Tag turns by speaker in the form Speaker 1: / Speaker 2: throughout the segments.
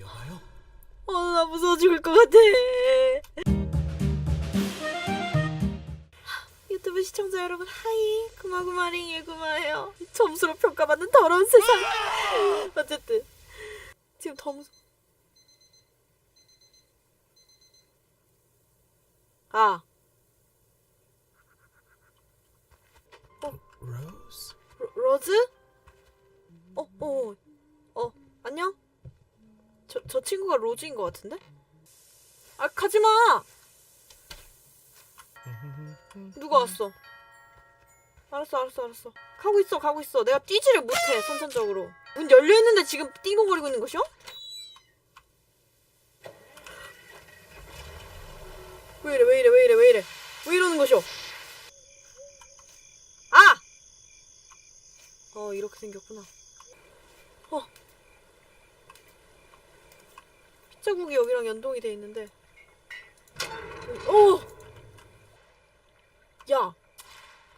Speaker 1: 여봐요.
Speaker 2: 어, 나 무서워 죽을 것 같아. 유튜브 시청자 여러분, 하이. 구마구마링 예구마예요. 점수로 평가받는 더러운 세상. 어쨌든. 지금 더 무서워. 아,
Speaker 1: 로즈?
Speaker 2: 로, 로즈? 어, 어, 어, 안녕? 저, 저 친구가 로즈인 것 같은데? 아, 가지마! 누가 왔어? 알았어, 알았어, 알았어. 가고 있어, 가고 있어. 내가 뛰지를 못해, 선천적으로. 문 열려있는데 지금 띵동거리고 있는 것이요? 왜 이래, 왜 이래, 왜 이래, 왜 이래. 왜 이러는 것이오? 아! 어, 이렇게 생겼구나. 어. 핏자국이 여기랑 연동이 돼 있는데. 어! 야!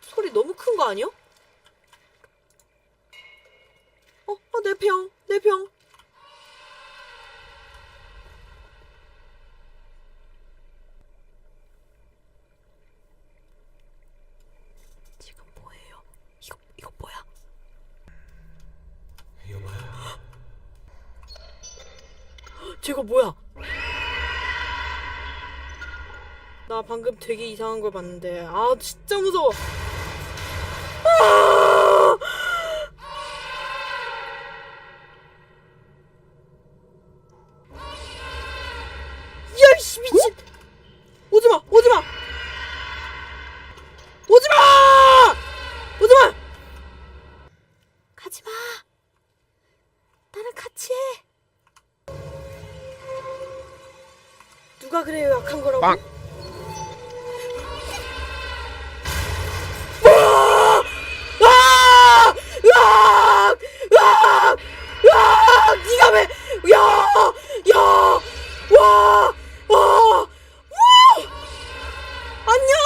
Speaker 2: 소리 너무 큰 거 아니야? 어, 어, 내 병, 내 병. 지금 뭐예요? 이거, 이거 뭐야?
Speaker 1: 여봐요.
Speaker 2: 쟤가 뭐야? 나 방금 되게 이상한 걸 봤는데 아 진짜 무서워 아! 야이씨 미친 누가 그래요 약한 거라고?
Speaker 1: 빵.
Speaker 2: 왜? 야! 야! 와! 와! 와! 안녕!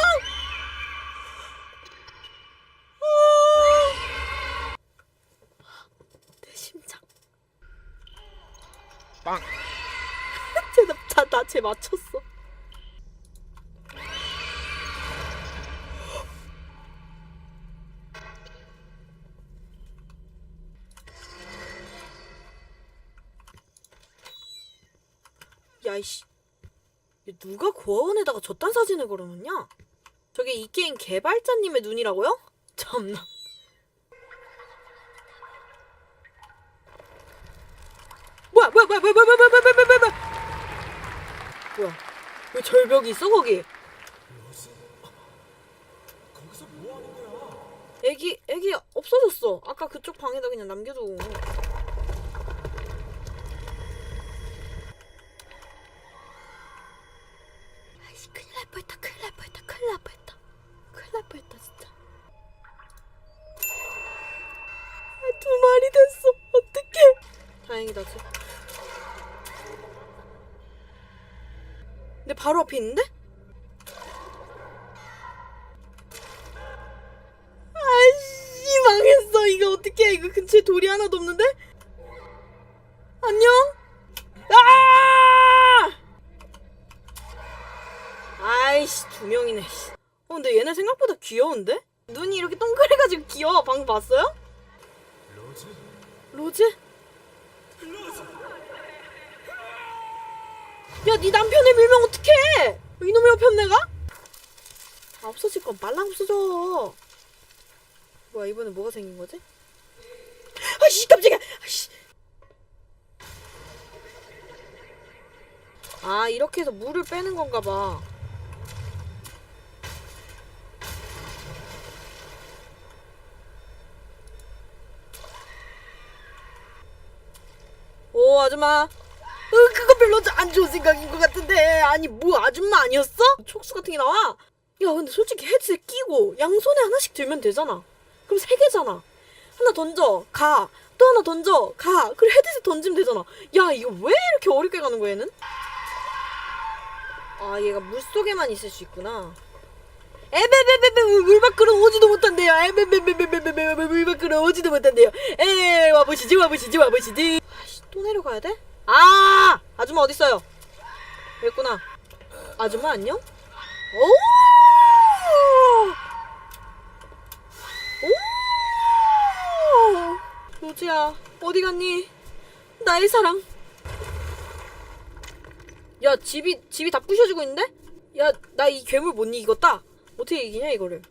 Speaker 2: 아! 내 심장.
Speaker 1: 빵.
Speaker 2: 쟤나쟤 맞췄어. 야이씨. 얘 누가 고아원에다가 저딴 사진을 걸어놓냐? 저게 이 게임 개발자님의 눈이라고요? 참나. 뭐야 뭐야 뭐야 뭐야 뭐야 뭐야 뭐야 뭐야 뭐야 뭐야 왜 절벽이 있어 거기?
Speaker 1: 거기서 뭐 하는 거야?
Speaker 2: 애기 애기 없어졌어. 아까 그쪽 방에다 그냥 남겨두고 아이씨 큰일 날 뻔했다 큰일 날 뻔했다 큰일 날 뻔했다. 큰일 날 뻔했다 진짜. 아, 두 마리 됐어. 어떡해. 다행이다 쟤. 근 바로 앞에 있는데? 아이씨 망했어 이거 어떡해 이거 근처에 돌이 하나도 없는데? 안녕? 아! 아이씨 두 명이네 씨. 어 근데 얘네 생각보다 귀여운데? 눈이 이렇게 동그래가지고 귀여워 방금 봤어요?
Speaker 1: 로즈?
Speaker 2: 로즈? 야, 네 남편을 밀면 어떡해? 이놈의 옆편 내가? 아, 없어질 건 말랑 없어져. 뭐야, 이번엔 뭐가 생긴 거지? 아씨, 깜짝이야! 아씨. 아, 이렇게 해서 물을 빼는 건가 봐. 오, 아줌마. 별로 안 좋은 생각인 것 같은데. 아니, 뭐 아줌마 아니었어? 촉수 같은 게 나와? 야, 근데 솔직히 헤드셋 끼고 양손에 하나씩 들면 되잖아. 그럼 세 개잖아. 하나 던져, 가. 또 하나 던져, 가. 그리고 헤드셋 던지면 되잖아. 야, 이거 왜 이렇게 어렵게 가는 거야, 얘는? 아, 얘가 물 속에만 있을 수 있구나. 에베베베베 물 밖으로 오지도 못한대요. 에베베베베베베 물 밖으로 오지도 못한대요. 에 와보시지 와보시지 와보시지. 아씨 또 내려가야 돼? 아 아줌마 어딨어요? 있구나. 아줌마 안녕? 오! 오! 로지야, 어디 갔니? 나의 사랑. 야, 집이, 집이 다 부셔지고 있는데? 야, 나 이 괴물 못 이기겠다. 어떻게 이기냐, 이거를.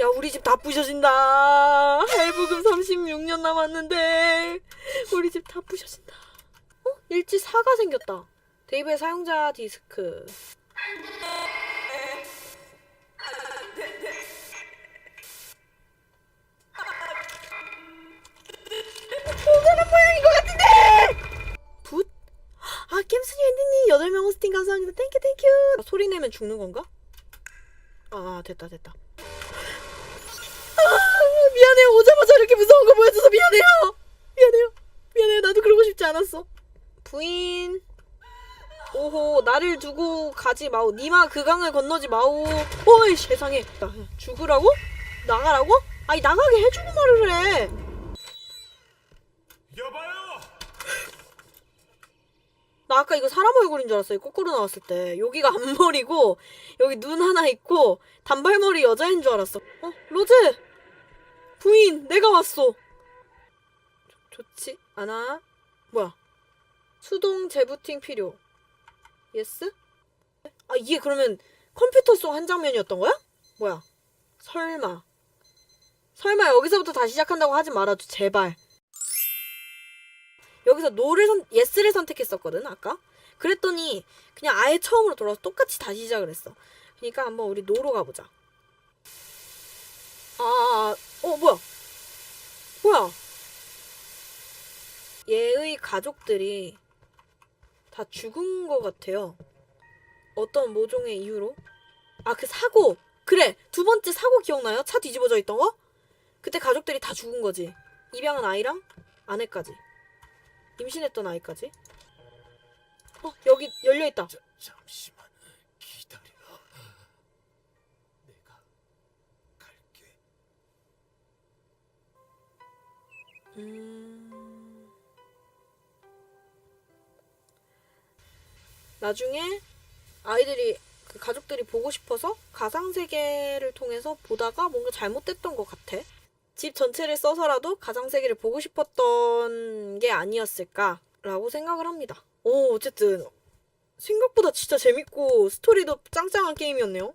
Speaker 2: 야, 우리 집 다 부셔진다. 할부금 36년 남았는데. 우리 집 다 부셔진다. 어? 일지 4가 생겼다. 데이브의 사용자 디스크. 오가란 모양인 것 같은데! 붓? 아, 겜스니 앤디님 8명 호스팅 감사합니다. 땡큐, 땡큐. 아, 소리 내면 죽는 건가? 아, 됐다, 됐다. 아, 미안해요. 오자마자 이렇게 무서운 거 보여줘서 미안해요. 미안해요. 미안해요. 나도 그러고 싶지 않았어. 부인. 오호, 나를 두고 가지 마오. 니마 그 강을 건너지 마오. 어이, 세상에. 나 죽으라고? 나가라고? 아니, 나가게 해주고 말을 해.
Speaker 1: 여봐요.
Speaker 2: 나 아까 이거 사람 얼굴인 줄 알았어요. 거꾸로 나왔을 때. 여기가 앞머리고, 여기 눈 하나 있고, 단발머리 여자인 줄 알았어. 어, 로즈! 부인, 내가 왔어. 좋, 좋지 않아? 뭐야? 수동 재부팅 필요. 예스? 아, 이게 그러면 컴퓨터 속 한 장면이었던 거야? 뭐야? 설마. 설마 여기서부터 다시 시작한다고 하지 말아줘, 제발. 여기서 노를 선, 예스를 선택했었거든 아까 그랬더니 그냥 아예 처음으로 돌아서 똑같이 다시 시작을 했어 그러니까 한번 우리 노로 가보자 아, 어 뭐야 뭐야 얘의 가족들이 다 죽은 것 같아요 어떤 모종의 이유로 아 그 사고 그래 두 번째 사고 기억나요? 차 뒤집어져 있던 거? 그때 가족들이 다 죽은 거지 입양한 아이랑 아내까지 임신했던 아이까지. 어, 여기 열려 있다.
Speaker 1: 자, 잠시
Speaker 2: 음... 나중에 아이들이 그 가족들이 보고 싶어서 가상 세계를 통해서 보다가 뭔가 잘못됐던 것 같아. 집 전체를 써서라도 가상 세계를 보고 싶었던 게 아니었을까라고 생각을 합니다. 오, 어쨌든 생각보다 진짜 재밌고 스토리도 짱짱한 게임이었네요.